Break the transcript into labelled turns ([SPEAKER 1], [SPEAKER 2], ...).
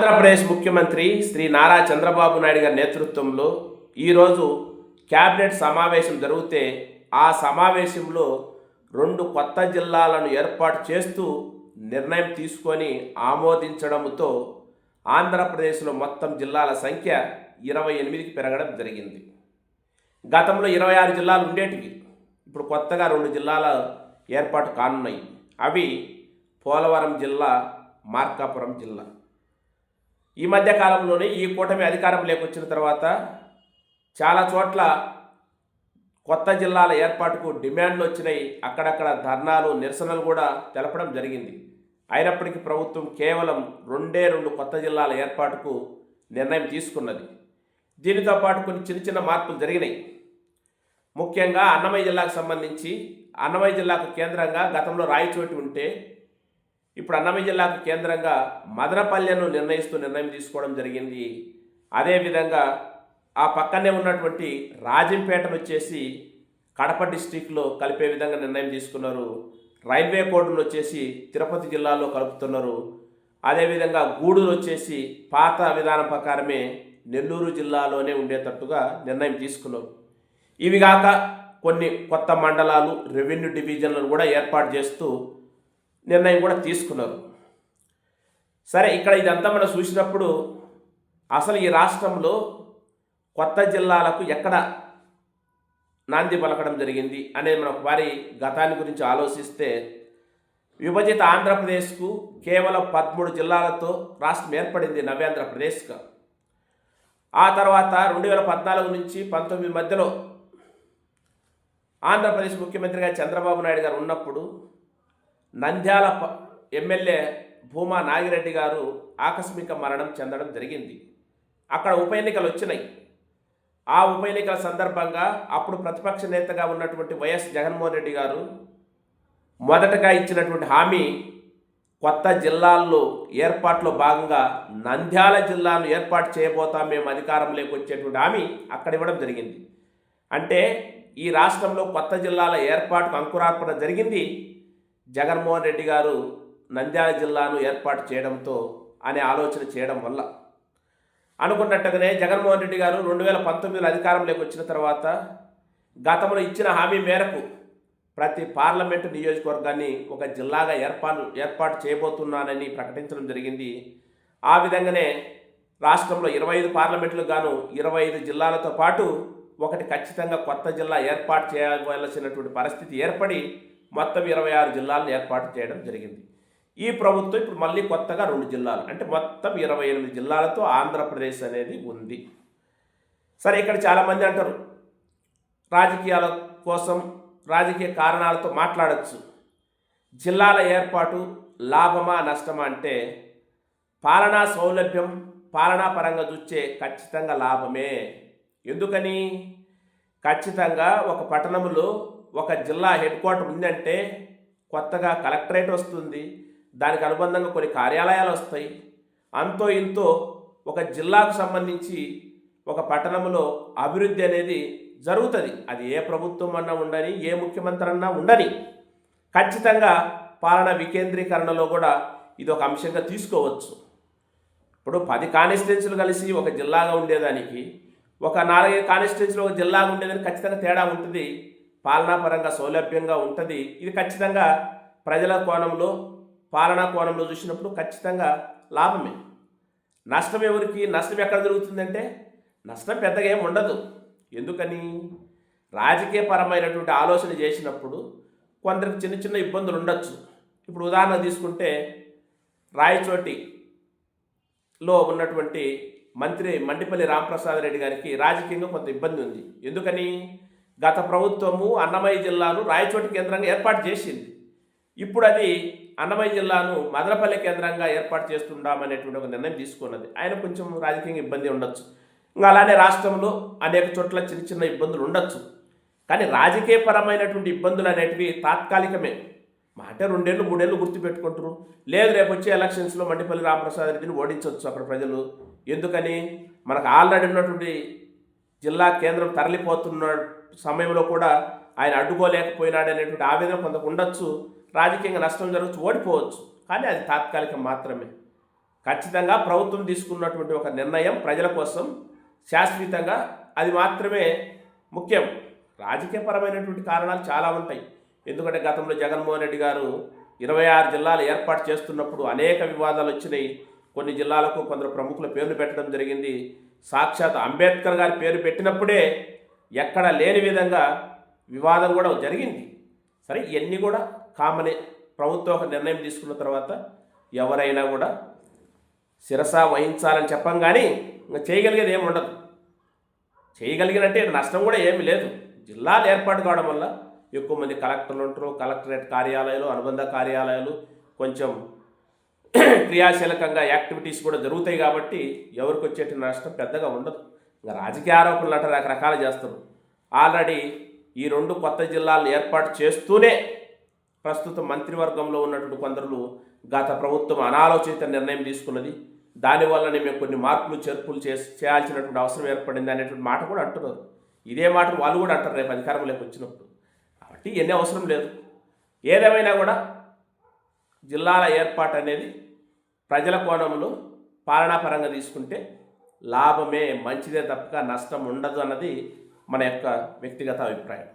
[SPEAKER 1] ఆంధ్రప్రదేశ్ ముఖ్యమంత్రి శ్రీ నారా చంద్రబాబు నాయుడు గారి నేతృత్వంలో ఈరోజు క్యాబినెట్ సమావేశం జరిగితే ఆ సమావేశంలో రెండు కొత్త జిల్లాలను ఏర్పాటు చేస్తూ నిర్ణయం తీసుకొని ఆమోదించడంతో ఆంధ్రప్రదేశ్లో మొత్తం జిల్లాల సంఖ్య ఇరవై ఎనిమిదికి పెరగడం జరిగింది. గతంలో ఇరవై ఆరు జిల్లాలు ఉండేటివి. ఇప్పుడు కొత్తగా రెండు జిల్లాల ఏర్పాటు కానున్నాయి. అవి పోలవరం జిల్లా మార్కాపురం జిల్లా. ఈ మధ్య కాలంలోనే ఈ కూటమి అధికారం లేకొచ్చిన తర్వాత చాలా చోట్ల కొత్త జిల్లాల ఏర్పాటుకు డిమాండ్లు వచ్చినాయి. అక్కడక్కడ ధర్నాలు నిరసనలు కూడా తెలపడం జరిగింది. అయినప్పటికీ ప్రభుత్వం కేవలం రెండే రెండు కొత్త జిల్లాల ఏర్పాటుకు నిర్ణయం తీసుకున్నది. దీనితో పాటు కొన్ని చిన్న చిన్న మార్పులు జరిగినాయి. ముఖ్యంగా అన్నమయ్య జిల్లాకు సంబంధించి అన్నమయ్య జిల్లాకు కేంద్రంగా గతంలో రాయచోటి ఉంటే ఇప్పుడు అన్నమయ్య జిల్లాకు కేంద్రంగా మదనపల్లెను నిర్ణయిస్తూ నిర్ణయం తీసుకోవడం జరిగింది. అదేవిధంగా ఆ పక్కనే ఉన్నటువంటి రాజంపేటను వచ్చేసి కడప డిస్టిక్లో కలిపే విధంగా నిర్ణయం తీసుకున్నారు. రైల్వే కోడ్లు వచ్చేసి తిరుపతి జిల్లాలో కలుపుతున్నారు. అదేవిధంగా గూడూరు వచ్చేసి పాత విధానం ప్రకారమే నెల్లూరు జిల్లాలోనే ఉండేటట్టుగా నిర్ణయం తీసుకున్నారు ఇవి కాక కొన్ని కొత్త మండలాలు రెవెన్యూ డివిజన్లను కూడా ఏర్పాటు చేస్తూ నిర్ణయం కూడా తీసుకున్నారు. సరే ఇక్కడ ఇదంతా మనం చూసినప్పుడు అసలు ఈ రాష్ట్రంలో కొత్త జిల్లాలకు ఎక్కడ నాంది పలకడం జరిగింది అనేది మనం వారి గతాన్ని గురించి ఆలోచిస్తే విభజిత ఆంధ్రప్రదేశ్కు కేవలం పదమూడు జిల్లాలతో రాష్ట్రం ఏర్పడింది నవ్యాంధ్రప్రదేశ్గా ఆ తర్వాత రెండు వేల పద్నాలుగు నుంచి పంతొమ్మిది మధ్యలో ఆంధ్రప్రదేశ్ ముఖ్యమంత్రిగా చంద్రబాబు నాయుడు గారు ఉన్నప్పుడు నంద్యాల ప- ఎమ్మెల్యే భూమా నాగిరెడ్డి గారు ఆకస్మిక మరణం చెందడం జరిగింది. అక్కడ ఉప ఎన్నికలు వచ్చినాయి. ఆ ఉప ఎన్నికల సందర్భంగా అప్పుడు ప్రతిపక్ష నేతగా ఉన్నటువంటి వైఎస్ జగన్మోహన్ రెడ్డి గారు మొదటగా ఇచ్చినటువంటి హామీ కొత్త జిల్లాల్లో ఏర్పాట్లో భాగంగా నంద్యాల జిల్లాను ఏర్పాటు చేయబోతాం మేము అధికారంలోకి వచ్చేటువంటి హామీ అక్కడ ఇవ్వడం జరిగింది. అంటే ఈ రాష్ట్రంలో కొత్త జిల్లాల ఏర్పాటుకు అంకురార్పణ జరిగింది. జగన్మోహన్ రెడ్డి గారు నంద్యాల జిల్లాను ఏర్పాటు చేయడంతో అనే ఆలోచన చేయడం వల్ల అనుకున్నట్టుగానే జగన్మోహన్ రెడ్డి గారు రెండు వేల పంతొమ్మిదిలో అధికారంలోకి వచ్చిన తర్వాత గతంలో ఇచ్చిన హామీ మేరకు ప్రతి పార్లమెంటు నియోజకవర్గాన్ని ఒక జిల్లాగా ఏర్పాటు ఏర్పాటు చేయబోతున్నానని ప్రకటించడం జరిగింది. ఆ విధంగానే రాష్ట్రంలో ఇరవై ఐదు పార్లమెంట్లు గాను ఇరవై ఐదు జిల్లాలతో పాటు ఒకటి ఖచ్చితంగా కొత్త జిల్లా ఏర్పాటు చేయవలసినటువంటి పరిస్థితి ఏర్పడి మొత్తం ఇరవై ఆరు జిల్లాలను ఏర్పాటు చేయడం జరిగింది. ఈ ప్రభుత్వం ఇప్పుడు మళ్ళీ కొత్తగా రెండు జిల్లాలు అంటే మొత్తం ఇరవై ఎనిమిది జిల్లాలతో ఆంధ్రప్రదేశ్ అనేది ఉంది. సరే ఇక్కడ చాలామంది అంటారు రాజకీయాల కోసం రాజకీయ కారణాలతో మాట్లాడచ్చు. జిల్లాల ఏర్పాటు లాభమా నష్టమా అంటే పాలనా సౌలభ్యం పాలనా పరంగా చూస్తే ఖచ్చితంగా లాభమే. ఎందుకని? ఖచ్చితంగా ఒక పట్టణంలో ఒక జిల్లా హెడ్ క్వార్టర్ ఉందంటే కొత్తగా కలెక్టరేట్ వస్తుంది. దానికి అనుబంధంగా కొన్ని కార్యాలయాలు వస్తాయి. అంతో ఇంతో ఒక జిల్లాకు సంబంధించి ఒక పట్టణంలో అభివృద్ధి అనేది జరుగుతుంది. అది ఏ ప్రభుత్వం అన్నా ఉండని ఏ ముఖ్యమంత్రి అన్నా ఉండని. ఖచ్చితంగా పాలన వికేంద్రీకరణలో కూడా ఇది ఒక అంశంగా తీసుకోవచ్చు. ఇప్పుడు పది కానిస్టెన్సీలు కలిసి ఒక జిల్లాగా ఉండేదానికి ఒక నాలుగైదు కానిస్టెన్సీలు ఒక జిల్లాగా ఉండేదానికి ఖచ్చితంగా తేడా ఉంటుంది. పాలనాపరంగా సౌలభ్యంగా ఉంటుంది. ఇది ఖచ్చితంగా ప్రజల కోణంలో పాలనా కోణంలో చూసినప్పుడు ఖచ్చితంగా లాభమే. నష్టం ఎవరికి నష్టం ఎక్కడ జరుగుతుందంటే నష్టం పెద్దగా ఏమి ఉండదు. ఎందుకని? రాజకీయపరమైనటువంటి ఆలోచన చేసినప్పుడు కొందరికి చిన్న చిన్న ఇబ్బందులు ఉండొచ్చు. ఇప్పుడు ఉదాహరణ తీసుకుంటే రాయచోటిలో ఉన్నటువంటి మంత్రి మండిపల్లి రామప్రసాద్ రెడ్డి గారికి రాజకీయంగా కొంత ఇబ్బంది ఉంది. ఎందుకని? గత ప్రభుత్వము అన్నమయ్య జిల్లాను రాయచోటి కేంద్రంగా ఏర్పాటు చేసింది. ఇప్పుడు అది అన్నమయ్య జిల్లాను మదనపల్లి కేంద్రంగా ఏర్పాటు చేస్తుండామనేటువంటి ఒక నిర్ణయం తీసుకున్నది. ఆయన కొంచెం రాజకీయంగా ఇబ్బంది ఉండొచ్చు. ఇంకా అలానే రాష్ట్రంలో అనేక చోట్ల చిన్న చిన్న ఇబ్బందులు ఉండొచ్చు. కానీ రాజకీయపరమైనటువంటి ఇబ్బందులు అనేటివి తాత్కాలికమే. మాట రెండేళ్ళు మూడేళ్ళు గుర్తుపెట్టుకుంటారు. లేదు రేపు వచ్చే ఎలక్షన్స్లో మండిపల్లి రామప్రసాద్ రెడ్డిని ఓడించవచ్చు అక్కడ ప్రజలు. ఎందుకని? మనకు ఆల్రెడీ ఉన్నటువంటి జిల్లా కేంద్రం తరలిపోతున్న సమయంలో కూడా ఆయన అడ్డుకోలేకపోయినాడు అనేటువంటి ఆవేదన కొంత ఉండొచ్చు. రాజకీయంగా నష్టం జరగచ్చు ఓడిపోవచ్చు. కానీ అది తాత్కాలికం మాత్రమే. ఖచ్చితంగా ప్రభుత్వం తీసుకున్నటువంటి ఒక నిర్ణయం ప్రజల కోసం శాశ్వతంగా అది మాత్రమే ముఖ్యం. రాజకీయపరమైనటువంటి కారణాలు చాలా ఉంటాయి. ఎందుకంటే గతంలో జగన్మోహన్ రెడ్డి గారు ఇరవై ఆరు జిల్లాలు ఏర్పాటు చేస్తున్నప్పుడు అనేక వివాదాలు వచ్చినాయి. కొన్ని జిల్లాలకు కొందరు ప్రముఖుల పేర్లు పెట్టడం జరిగింది. సాక్షాత్ అంబేద్కర్ గారి పేరు పెట్టినప్పుడే ఎక్కడ లేని విధంగా వివాదం కూడా జరిగింది. సరే ఇవన్నీ కూడా కామనే ప్రభుత్వం ఒక నిర్ణయం తీసుకున్న తర్వాత ఎవరైనా కూడా శిరస వహించాలని చెప్పం కానీ ఇంకా చేయగలిగేది ఏమి ఉండదు. చేయగలిగినట్టే నష్టం కూడా ఏమీ లేదు. జిల్లాలు ఏర్పాటు కావడం వల్ల ఎక్కువ మంది కలెక్టర్లు ఉంటారు కలెక్టరేట్ కార్యాలయాలు అనుబంధ కార్యాలయాలు కొంచెం క్రియాశీలకంగా యాక్టివిటీస్ కూడా జరుగుతాయి కాబట్టి ఎవరికి వచ్చేటి నష్టం పెద్దగా ఉండదు. ఇంకా రాజకీయ ఆరోపణలు అంటే రకరకాలు చేస్తారు. ఆల్రెడీ ఈ రెండు కొత్త జిల్లాలు ఏర్పాటు చేస్తూనే ప్రస్తుతం మంత్రివర్గంలో ఉన్నటువంటి కొందరు గత ప్రభుత్వం అనాలోచిత నిర్ణయం తీసుకున్నది. దానివల్లనే మేము కొన్ని మార్పులు చేర్పులు చేసి చేయాల్సినటువంటి అవసరం ఏర్పడింది అనేటువంటి మాట కూడా అంటున్నారు. ఇదే మాట వాళ్ళు కూడా అంటారు రేపు అధికారంలోకి వచ్చినప్పుడు. కాబట్టి ఎన్ని అవసరం లేదు. ఏదేమైనా కూడా జిల్లాల ఏర్పాటు అనేది ప్రజల కోణంలో పాలనాపరంగా తీసుకుంటే లాభమే మంచిదే తప్పక నష్టం ఉండదు అన్నది మన యొక్క వ్యక్తిగత అభిప్రాయం.